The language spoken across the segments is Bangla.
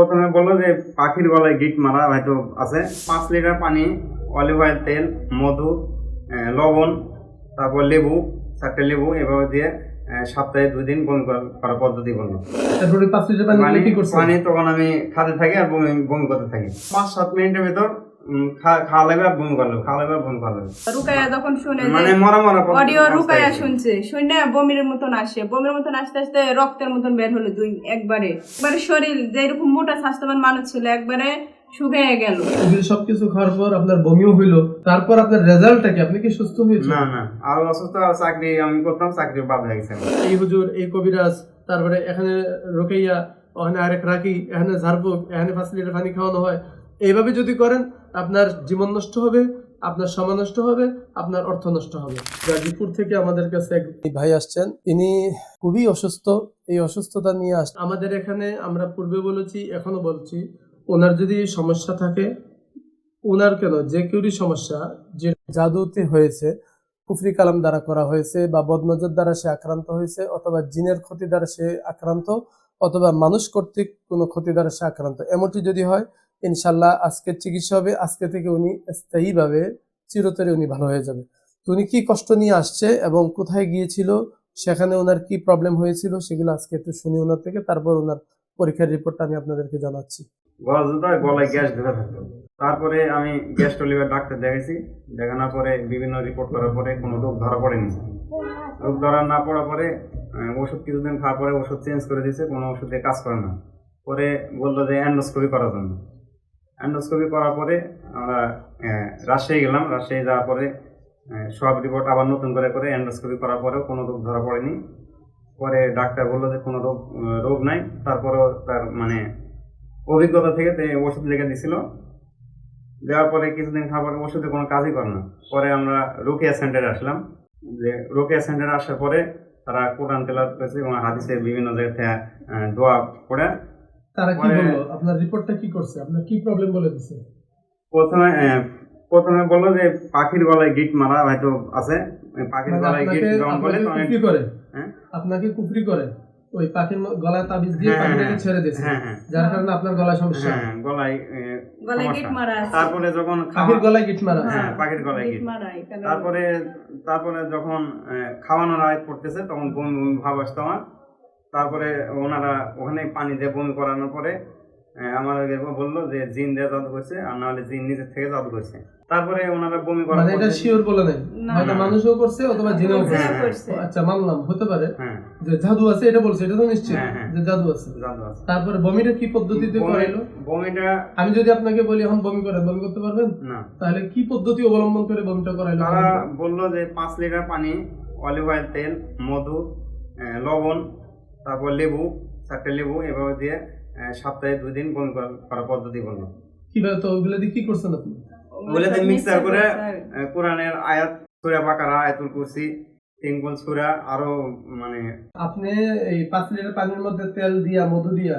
প্রথমে বলল যে পাখির গলায় গিট মারা হয়তো আছে। পাঁচ লিটার পানি অলিভ অয়েল তেল মধু লবণ তারপর লেবু চারটে লেবু এভাবে দিয়ে সপ্তাহে দুই দিন বমি করার পদ্ধতি বলল। পানি তখন আমি খাতে থাকি আর বমি বমি করতে থাকি। পাঁচ সাত মিনিটের ভেতর খাওয়া লাগবে আর বমি করল খাওয়া লাগবে আর বমি করল। রুকায়া যখন শুনে মানে মরা মরা অডিও রুকায়া শুনছে শুনে বমির মতন আসে। বমির মতন আসতে আসতে রক্তের মতন বের হলো দুই একবারে। একবারে শরীর যেরকম মোটা স্বাস্থ্যবান মানুষ ছিল একবারে শুকিয়ে গেল। সবকিছু খাওয়ার পর আপনার বমিও হইল তারপর আপনার রেজাল্টটা কি? আপনি কি সুস্থ হয়েছে না না। আর অসুস্থ আর চাকরি আমি করতাম চাকরি বাদ হয়ে গেছে এই হুজুর এই কবিরাজ তারপরে এখানে রোকেইয়া ওখানে আরেক রাখি এখানে ঝাড়ফুক এখানে পাঁচ লিটার পানি খাওয়ানো হয়। এইভাবে যদি করেন আপনার জীবন নষ্ট হবে আপনার সময় নষ্ট হবে আপনার অর্থ নষ্ট হবে। গাজীপুর থেকে আমাদের কাছে এক ভাই আসছেন। ইনি খুবই অসুস্থ। এই অসুস্থতা নিয়ে আস আমাদের এখানে আমরা পূর্বে বলেছি এখনও বলছি ওনার যদি সমস্যা থাকে ওনার কেন? যে কেউরই সমস্যা যে জাদুতে হয়েছে কুফরি কালাম দ্বারা করা হয়েছে বা বদনজর দ্বারা সে আক্রান্ত হয়েছে অথবা জিনের ক্ষতি দ্বারা সে আক্রান্ত অথবা মানুষ কর্তৃক কোনো ক্ষতি দ্বারা সে আক্রান্ত। এমনটি যদি হয় ইনশাল্লাহ আজকের চিকিৎসা হবে, আজকে থেকে উনি স্থায়ীভাবে চিরতরে উনি ভালো হয়ে যাবে। তো উনি কি কষ্ট নিয়ে আসছে এবং কোথায় গিয়েছিল, সেখানে ওনার কি প্রবলেম হয়েছিল, সেগুলো আজকে একটু শুনি ওনার থেকে, তারপর ওনার পরীক্ষার রিপোর্টটা আমি আপনাদেরকে জানাচ্ছি। গলা গলায় গ্যাস ঢুকে থাকতো তারপরে আমি গ্যাস টলিভার ডাক্তার দেখাইছি, দেখানোর পরে বিভিন্ন রিপোর্ট করার পরে কোনো রোগ ধরা পড়েনি। রোগ ধরা না পড়ার পরে ওষুধ কিছুদিন খাওয়ার পরে ওষুধ চেঞ্জ করে দিয়েছে, কোনো ওষুধে কাজ করে না। পরে বলল যে অ্যান্ডোস্কোপি করার জন্য। অ্যান্ডোস্কোপি করার পরে আমরা রাজশাহী গেলাম। রাজশাহী যাওয়ার পরে সব রিপোর্ট আবার নতুন করে করে অ্যান্ডোস্কোপি করার পরেও কোনো রোগ ধরা পড়েনি। পরে ডাক্তার বলল যে কোনো রোগ রোগ নাই। তারপরেও তার মানে অভিজ্ঞতা থেকে তে ওষুধ লিখে দিছিল। দেওয়ার পরে কিছুদিন খাবার ওষুধে কোনো কাজই করে না। পরে আমরা রোকেয়া সেন্টারে আসলাম। যে রোকেয়া সেন্টারে আসার পরে তারা কোরআন তেলাওয়াত করেছে এবং হাদিসে বিভিন্ন জায়গা থেকে দোয়া পড়ে। তারা কি পরে- বলল? আপনার রিপোর্টটা কি করছে? আপনার কি প্রবলেম বলে দিচ্ছে প্রথমে প্রথমে বলল যে পাখির গলায় গিট মারা হয়তো আছে। পাখির মানে গলায় গিট তো অনেক কুফরি করে। হ্যাঁ? আপনাকে কুফরি করে। ওই পাখির গলায় তাবিজ দিয়ে হ্যাঁ, পাখিটাকে হ্যাঁ, ছেড়ে দিয়েছে। হ্যাঁ হ্যাঁ। যার কারণে আপনার গলায় সমস্যা। হ্যাঁ গলায় গলায় গিট মারা আছে। তারপরে যখন পাখির গলায় গিট মারা হ্যাঁ পাখির গলায় গিট তারপরে তারপরে যখন আহ, খাওয়ানোর আয় করতেছে তখন বমি বমি ভাব আসতো আমার। তারপরে ওনারা ওখানে পানি দিয়ে বমি করানোর পরে আমাদেরকে বলল যে জিন দিয়ে জাদু করছে আর নাহলে জিন নিজের থেকে জাদু করছে। তারপরে ওনারা বমি করার মানে এটা শিওর বলে নাই। মানুষও করছে অথবা জিনেও জিনেও করছে। আচ্ছা মানলাম হতে পারে। হ্যাঁ। যে জাদু আছে এটা বলছে এটা তো নিশ্চিত হ্যাঁ, হ্যাঁ। যে জাদু আছে। জাদু আছে। তারপরে বমিটা কি পদ্ধতিতে করাইলো? বমিটা আমি যদি আপনাকে বলি এখন বমি করেন বমি করতে পারবেন? না। তাহলে কি পদ্ধতি অবলম্বন করে বমিটা করাইলো? তারা বলল যে পাঁচ লিটার পানি অলিভ অয়েল তেল মধু লবণ তারপর লেবু চারটে লেবু এভাবে দিয়ে সপ্তাহে দুই দিন বন্ধ করা- করার পদ্ধতি বলল কীভাবে তো ওইগুলো দিয়ে কি করছেন আপনি? বলে দিয়ে মিক্সার করে কোরআনের আয়াত সুরা বাকারা আয়াতুল কুরসি সুরা আরও মানে আপনি এই পাঁচ লিটার পানির মধ্যে তেল দিয়া মধু দিয়া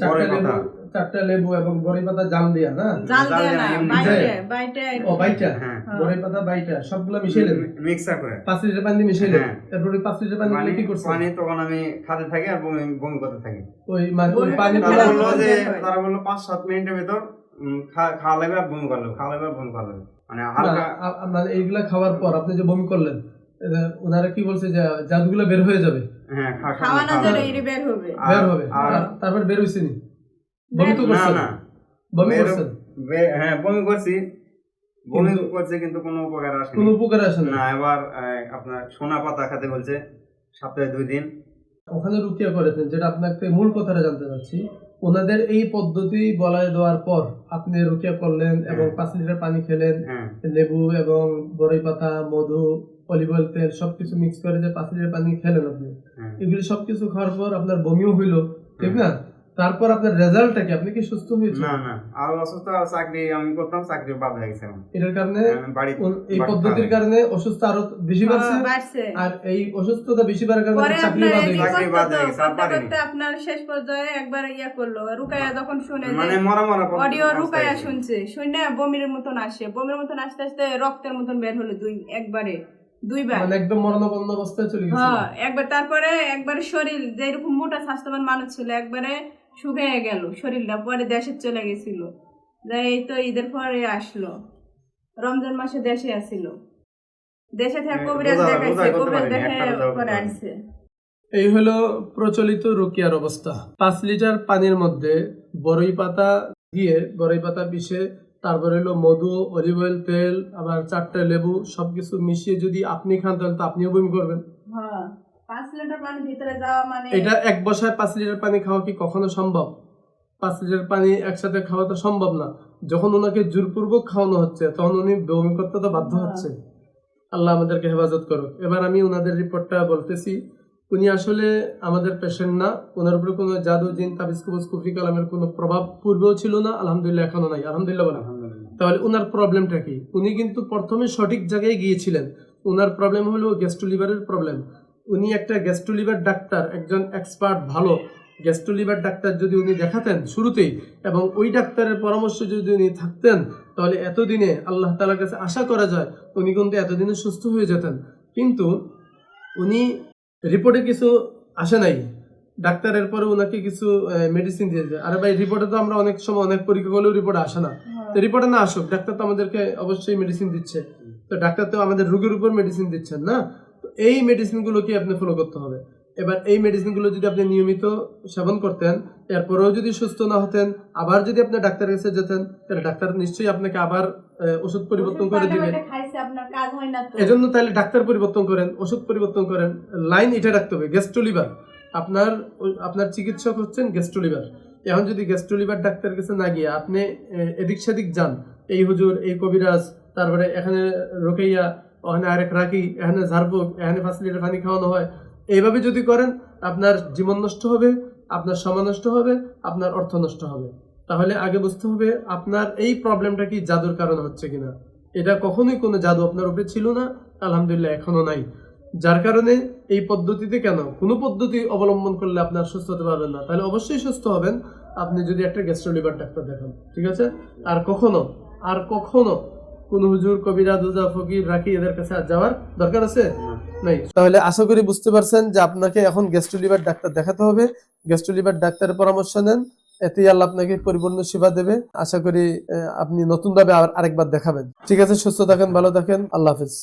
চারটা লেবু চারটা লেবু এবং বড়ি পাতা জাম দিয়া না? জাল জাল দেয় না বাইটে দেয়। বাইটে। ও বাইটা? হ্যাঁ। বড়ি পাতা বাইটা সবগুলো মিশাইলেন মিক্সার করে। পাঁচ লিটার পানি মিশাইলেন হ্যাঁ। তারপরে পাঁচ লিটার পানি দিয়ে কি করছেন। পানি তখন আমি খাতে থাকি আর বমি বমি করতে থাকি। ওই মানে ওই পানি তারা বলল যে তারা বলল পাঁচ সাত মিনিটের ভিতর খাওয়া লাগবে আর বমি করল খাওয়া লাগবে আর বমি করল মানে হালকা মানে এইগুলা খাওয়ার পর আপনি যে বমি করলেন ওনারা কি বলছে যে জাদুগুলো বের হয়ে যাবে। হ্যাঁ খাওয়া। এর বের হবে। বের হবে। তারপর বের নি? বমি তো না বমি বে- হ্যাঁ বমি করছি। বমি করছে কিন্তু কোনো উপকার আসেনি। কোনো উপকার আসে না না এবার আপনার সোনা পাতা খেতে বলছে সপ্তাহে দুই দিন। ওখানে রুকিয়া করেছেন যেটা আপনাকে মূল কথাটা জানতে চাচ্ছি। ওনাদের এই পদ্ধতি বলায় দেওয়ার পর আপনি রুকিয়া করলেন এবং হ্যাঁ। পাঁচ লিটার পানি খেলেন। হ্যাঁ। লেবু এবং বড়ই পাতা মধু অলিভ অয়েল তেল সবকিছু মিক্স করে যে পাঁচ লিটার পানি খেলেন আপনি। হ্যাঁ এগুলি সবকিছু খাওয়ার পর আপনার বমিও হইল ঠিক না? তারপর আপনার রেজাল্টটা কি? আপনি কি সুস্থ হয়েছে না না। আরও অসুস্থ আর চাকরি আমি করতাম চাকরি বাদ হয়ে গেছে আমার। এটার কারণে বাড়ি ও- এই পদ্ধতির কারণে অসুস্থ আরও বেশি বাড়ছে। হ্যাঁ, আর এই অসুস্থতা বেশি বাড়ার কারণে চাকরি বাদ হয়ে গেছে। চাকরি বাদ হয়ে গেছে, আর করতে আপনার শেষ পর্যায়ে একবার ইয়া করল রুকায়া যখন শুনে মানে মরা মরা অডিও রুকায়া শুনছে শুনে বমির মতন আসে। বমির মতন আসতে আসতে রক্তের মতন বের হলো দুই একবারে। দুইবার। মানে একদম মরণাপন্ন অবস্থায় চলে গেছে হ্যাঁ একবার তারপরে একবারে শরীর যেরকম মোটা স্বাস্থ্যবান মানুষ ছিল একবারে শুকিয়ে গেল শরীরটা পরে দেশে চলে গেছিল। এই তো ঈদের পরে আসলো। রমজান মাসে দেশে আসিল। দেশে থেকে হ্যাঁ, কবিরাজ দেখাইছে কবিরাজ দেখে। আসছে। এই হলো প্রচলিত রুকিয়ার অবস্থা। পাঁচ লিটার পানির মধ্যে বড়ই পাতা দিয়ে বড়ই পাতা পিষে তারপরে হলো মধু অলিভ অয়েল তেল আবার চারটে লেবু সবকিছু মিশিয়ে যদি আপনি খান তাহলে তো আপনিও বমি করবেন। হ্যাঁ পাঁচ লিটার পানি ভিতরে যাওয়া মানে এটা এক বসায় পাঁচ লিটার পানি খাওয়া কি কখনো সম্ভব? পাঁচ লিটার পানি একসাথে খাওয়া তো সম্ভব না। যখন ওনাকে জোরপূর্বক খাওয়ানো হচ্ছে তখন উনি বমি করতে তো বাধ্য হচ্ছে আল্লাহ আমাদেরকে হেফাজত করুক। এবার আমি ওনাদের রিপোর্টটা বলতেছি। উনি আসলে আমাদের পেশেন্ট না। ওনার উপরে কোনো জাদু জিন তাবিজ কুবুজ কুফরি কালামের কোনো প্রভাব পূর্বেও ছিল না আলহামদুলিল্লাহ এখনও নাই। আলহামদুলিল্লাহ বলেন। আলহামদুলিল্লাহ। তাহলে ওনার প্রবলেমটা কি? উনি কিন্তু প্রথমে সঠিক জায়গায় গিয়েছিলেন। ওনার প্রবলেম হলো গ্যাস্ট্রোলিভারের প্রবলেম উনি একটা গ্যাস্ট্রোলিভার ডাক্তার একজন এক্সপার্ট ভালো। গ্যাস্ট্রোলিভার ডাক্তার যদি উনি দেখাতেন শুরুতেই এবং ওই ডাক্তারের পরামর্শ যদি উনি থাকতেন তাহলে এতদিনে আল্লাহ তালার কাছে আশা করা যায় উনি কিন্তু এতদিনে সুস্থ হয়ে যেতেন। কিন্তু উনি রিপোর্টে কিছু আসে নাই। ডাক্তারের পরে ওনাকে কিছু মেডিসিন দিয়েছে আরে ভাই রিপোর্টে তো আমরা অনেক সময় অনেক পরীক্ষা করলেও রিপোর্ট আসে না। হ্যাঁ। তো রিপোর্টে না আসুক ডাক্তার তো আমাদেরকে অবশ্যই মেডিসিন দিচ্ছে। তো ডাক্তার তো আমাদের রোগের উপর মেডিসিন দিচ্ছেন না। তো এই মেডিসিনগুলো কি আপনি ফলো করতে হবে? এবার এই মেডিসিনগুলো যদি আপনি নিয়মিত সেবন করতেন এরপরেও যদি সুস্থ না হতেন আবার যদি আপনি ডাক্তারের কাছে যেতেন তাহলে ডাক্তার নিশ্চয়ই আপনাকে আবার ওষুধ পরিবর্তন করে ওষুধ দিবে পাল্টে খাইছে আপনার কাজ হয় না তো? এজন্য তাহলে ডাক্তার পরিবর্তন করেন, ওষুধ পরিবর্তন করেন, লাইন এটা রাখতে হবে, গ্যাস্ট্রোলিভার। আপনার আপনার চিকিৎসক হচ্ছেন গ্যাস্ট্রোলিভার। এখন যদি গ্যাস্ট্রোলিভার ডাক্তার কাছে না গিয়ে আপনি এদিক সেদিক যান, এই হুজুর, এই কবিরাজ, তারপরে এখানে রোকেইয়া, ওখানে আরেক রাখি এখানে ঝাড়ফুক, এখানে পাঁচ লিটার পানি খাওয়ানো হয়, এইভাবে যদি করেন, আপনার জীবন নষ্ট হবে, আপনার সময় নষ্ট হবে, আপনার অর্থ নষ্ট হবে। তাহলে আগে বুঝতে হবে আপনার এই প্রবলেমটা কি, জাদুর কারণে হচ্ছে কিনা। এটা কখনোই কোনো জাদু আপনার উপরে ছিল না আলহামদুলিল্লাহ এখনও নাই। যার কারণে এই পদ্ধতিতে কেন? কোনো পদ্ধতি অবলম্বন করলে আপনার সুস্থ হতে পারবেন না। তাহলে অবশ্যই সুস্থ হবেন। আপনি যদি একটা গ্যাস্ট্রোলিভার ডাক্তার দেখান ঠিক আছে? আর কখনো আর কখনো কোন হুজুর কবিরা দুজা ফকির রাখি এদের কাছে আর যাওয়ার দরকার আছে? নাই। তাহলে আশা করি বুঝতে পারছেন যে আপনাকে এখন গ্যাস্ট্রোলিভার ডাক্তার দেখাতে হবে। গ্যাস্ট্রোলিভার ডাক্তারের পরামর্শ নেন। এতেই আল্লাহ আপনাকে পরিপূর্ণ সেবা দেবে। আশা করি আপনি নতুন ভাবে আরেকবার দেখাবেন। ঠিক আছে, সুস্থ থাকেন, ভালো থাকেন। আল্লাহ হাফিজ।